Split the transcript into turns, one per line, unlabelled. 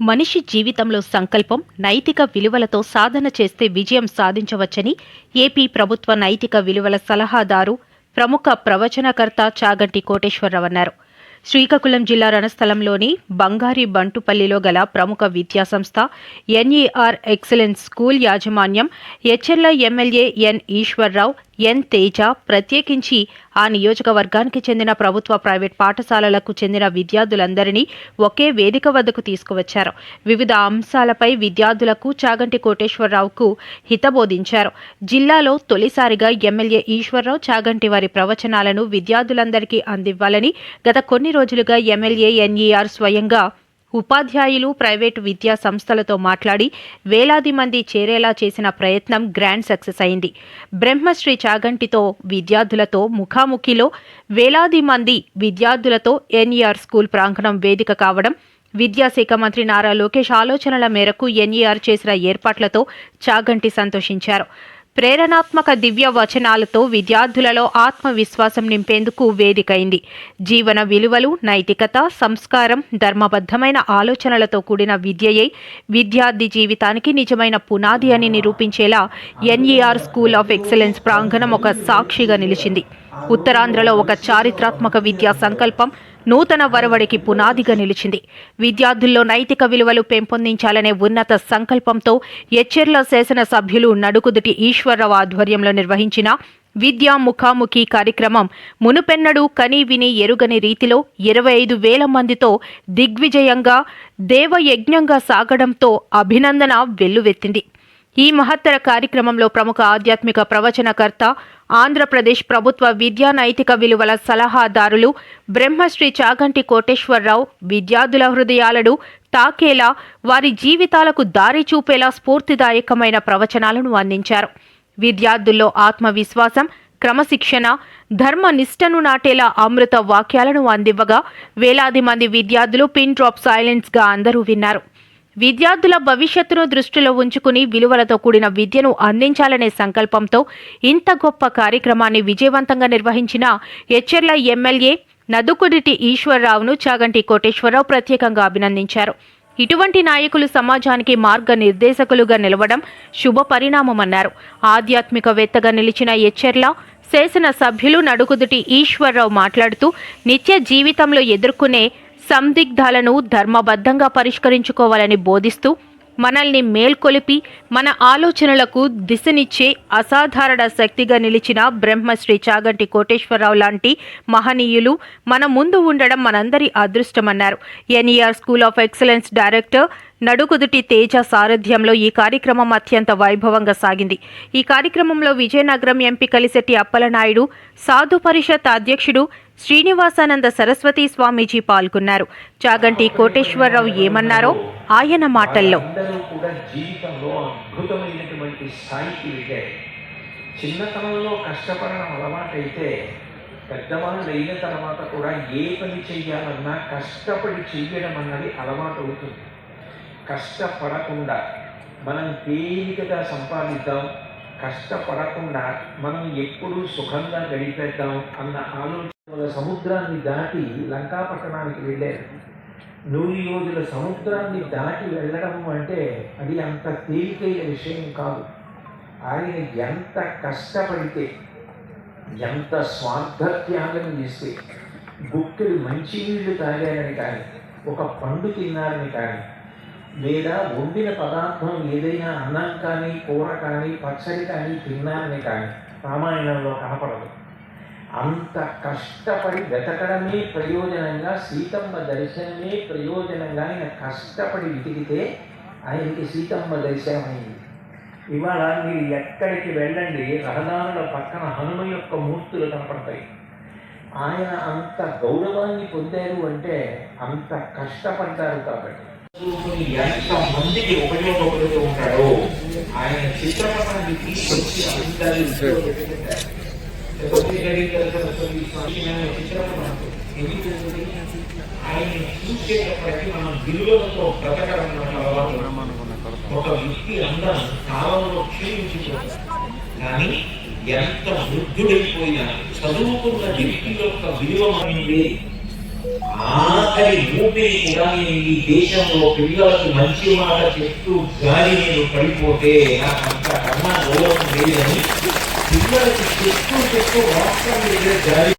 మనిషి జీవితంలో సంకల్పం నైతిక విలువలతో సాధన చేస్తే విజయం సాధించవచ్చని ఏపీ ప్రభుత్వ నైతిక విలువల సలహాదారు ప్రముఖ ప్రవచనకర్త చాగంటి కోటేశ్వరరావు అన్నారు. శ్రీకాకుళం జిల్లా రణస్థలంలోని బంగారి బంటుపల్లిలో గల ప్రముఖ విద్యాసంస్థ ఎన్ఈఆర్ ఎక్సలెన్స్ స్కూల్ యాజమాన్యం HLI MLA N Eshwarrao N Teja ప్రత్యేకించి ఆ నియోజకవర్గానికి చెందిన ప్రభుత్వ ప్రైవేట్ పాఠశాలలకు చెందిన విద్యార్థులందరినీ ఒకే వేదిక వద్దకు తీసుకువచ్చారు. వివిధ అంశాలపై విద్యార్థులకు చాగంటి కోటేశ్వరరావుకు హితబోధించారు. జిల్లాలో తొలిసారిగా ఎమ్మెల్యే ఈశ్వరరావు చాగంటి వారి ప్రవచనాలను విద్యార్థులందరికీ అందివ్వాలని గత కొన్ని రోజులుగా ఎమ్మెల్యే ఎన్ఈఆర్ స్వయంగా ఉపాధ్యాయులు ప్రైవేటు విద్యా సంస్థలతో మాట్లాడి వేలాది మంది చేరేలా చేసిన ప్రయత్నం గ్రాండ్ సక్సెస్ అయింది. బ్రహ్మశ్రీ చాగంటితో విద్యార్థులతో ముఖాముఖిలో వేలాది మంది విద్యార్థులతో ఎన్ఈఆర్ స్కూల్ ప్రాంగణం వేదిక కావడం విద్యాశాఖ మంత్రి నారా లోకేష్ ఆలోచనల మేరకు ఎన్ఈఆర్ చేసిన ఏర్పాట్లతో చాగంటి సంతోషించారు. ప్రేరణాత్మక దివ్య వచనాలతో విద్యార్థులలో ఆత్మవిశ్వాసం నింపేందుకు వేదికైంది. జీవన విలువలు నైతికత సంస్కారం ధర్మబద్ధమైన ఆలోచనలతో కూడిన విద్యయే విద్యార్థి జీవితానికి నిజమైన పునాది అని నిరూపించేలా ఎన్ఈఆర్ స్కూల్ ఆఫ్ ఎక్సలెన్స్ ప్రాంగణం ఒక సాక్షిగా నిలిచింది. ఉత్తరాంధ్రలో ఒక చారిత్రాత్మక విద్యా సంకల్పం నూతన వరవడికి పునాదిగా నిలిచింది. విద్యార్థుల్లో నైతిక విలువలు పెంపొందించాలనే ఉన్నత సంకల్పంతో ఎచ్చెర్ల శాసనసభ్యులు నడుకుదుటి ఈశ్వరరావు ఆధ్వర్యంలో నిర్వహించిన విద్యా ముఖాముఖి కార్యక్రమం మునుపెన్నడూ కని విని ఎరుగని రీతిలో ఇరవై ఐదు వేల మందితో దిగ్విజయంగా దేవయజ్ఞంగా సాగడంతో అభినందన వెల్లువెత్తింది. ఈ మహత్తర కార్యక్రమంలో ప్రముఖ ఆధ్యాత్మిక ప్రవచనకర్త ఆంధ్రప్రదేశ్ ప్రభుత్వ విద్యా నైతిక విలువల సలహాదారులు బ్రహ్మశ్రీ చాగంటి కోటేశ్వరరావు విద్యార్థుల హృదయాలను తాకేలా వారి జీవితాలకు దారి చూపేలా స్ఫూర్తిదాయకమైన ప్రవచనాలను అందించారు. విద్యార్థుల్లో ఆత్మవిశ్వాసం క్రమశిక్షణ ధర్మ నిష్టను నాటేలా అమృత వాక్యాలను అందివ్వగా వేలాది మంది విద్యార్థులు పిన్ డ్రాప్ సైలెన్స్గా అందరూ విన్నారు. విద్యార్థుల భవిష్యత్తును దృష్టిలో ఉంచుకుని విలువలతో కూడిన విద్యను అందించాలనే సంకల్పంతో ఇంత గొప్ప కార్యక్రమాన్ని విజయవంతంగా నిర్వహించిన ఎచ్చెర్ల ఎమ్మెల్యే నదుకుడిటి ఈశ్వరరావును చాగంటి కోటేశ్వరరావు ప్రత్యేకంగా అభినందించారు. ఇటువంటి నాయకులు సమాజానికి మార్గ నిర్దేశకులుగా నిలవడం శుభ పరిణామమన్నారు ఆధ్యాత్మికవేత్తగా నిలిచిన ఎచ్చెర్ల శాసన సభ్యులు నడుకుదుటి ఈశ్వరరావు మాట్లాడుతూ నిత్య జీవితంలో ఎదుర్కొనే సందిగ్ధాలను ధర్మబద్ధంగా పరిష్కరించుకోవాలని బోధిస్తూ మనల్ని మేల్కొలిపి మన ఆలోచనలకు దిశనిచ్చే అసాధారణ శక్తిగా నిలిచిన బ్రహ్మశ్రీ చాగంటి కోటేశ్వరరావు లాంటి మహనీయులు మన ముందు ఉండడం మనందరి అదృష్టమన్నారు. NER school of excellence director Nadukuditi Teja సారథ్యంలో ఈ కార్యక్రమం అత్యంత వైభవంగా సాగింది. ఈ కార్యక్రమంలో విజయనగరం ఎంపీ కలిసెట్టి అప్పలనాయుడు సాధు పరిషత్ అధ్యక్షుడు శ్రీనివాసానంద సరస్వతి స్వామీజీ పాల్గొన్నారు. చాగంటి కోటేశ్వరరావు ఏమన్నారో ఆయన మాటల్లో.
చిన్నతనంలో కష్టపడడం అలవాటైతే పెద్దవాళ్ళు అయిన తర్వాత కూడా ఏ పని చెయ్యాలన్నా కష్టపడి చెయ్యడం అన్నది అలవాటు అవుతుంది కష్టపడకుండా మనం తేలికగా సంపాదిద్దాం కష్టపడకుండా మనం ఎప్పుడూ సుఖంగా గడిపేద్దాం అన్న ఆలోచన సముద్రాన్ని దాటి లంకాపట్టణానికి వెళ్ళారు. నూరు రోజుల సముద్రాన్ని దాటి వెళ్ళడం అంటే అది అంత తేలికైన విషయం కాదు. ఆయన ఎంత కష్టపడితే ఎంత స్వార్థత్యాగం ఇస్తే చేస్తే గుక్కెడు మంచినీళ్ళు తాగారని కానీ ఒక పండు తిన్నారని కానీ లేదా వండిన పదార్థం ఏదైనా అన్నం కానీ కూర కానీ పచ్చడి కానీ తిన్నారని కానీ రామాయణంలో కనపడదు. అంత కష్టపడి వెతకడమే ప్రయోజనంగా సీతమ్మ దర్శనమే ప్రయోజనంగా ఆయన కష్టపడి వెతికితే ఆయనకి సీతమ్మ దర్శనమైంది. ఇవాళ మీరు ఎక్కడికి వెళ్ళండి రహదారుల పక్కన హనుమ యొక్క మూర్తులు కనపడతాయి. ఆయన అంత గౌరవాన్ని పొందారు అంటే అంత కష్టపడ్డారు కాబట్టి. ఎంత మందికి ఉపయోగపడుతూ ఉంటాడో ఆయన చిత్రపటాన్ని తీసుకొచ్చి అందరి ఆయన చూసేటప్పటికి మనం విలువలతో బ్రతకడం ఒక వ్యక్తి అందరం కాలంలో క్షీణించిపోతారు కానీ ఎంత వృద్ధుడైపోయినా చదువుకున్న వ్యక్తి యొక్క విలువ మనది ఆఖరి ఊపిరి కూడా నేను ఈ దేశంలో పిల్లలకు మంచి మాట చెప్తూ గాలి నేను పడిపోతే నాకు అంతకన్నా గౌరవం లేదని పిల్లలకి చెప్తూ చెప్తూ రాష్ట్రం మీద గాలి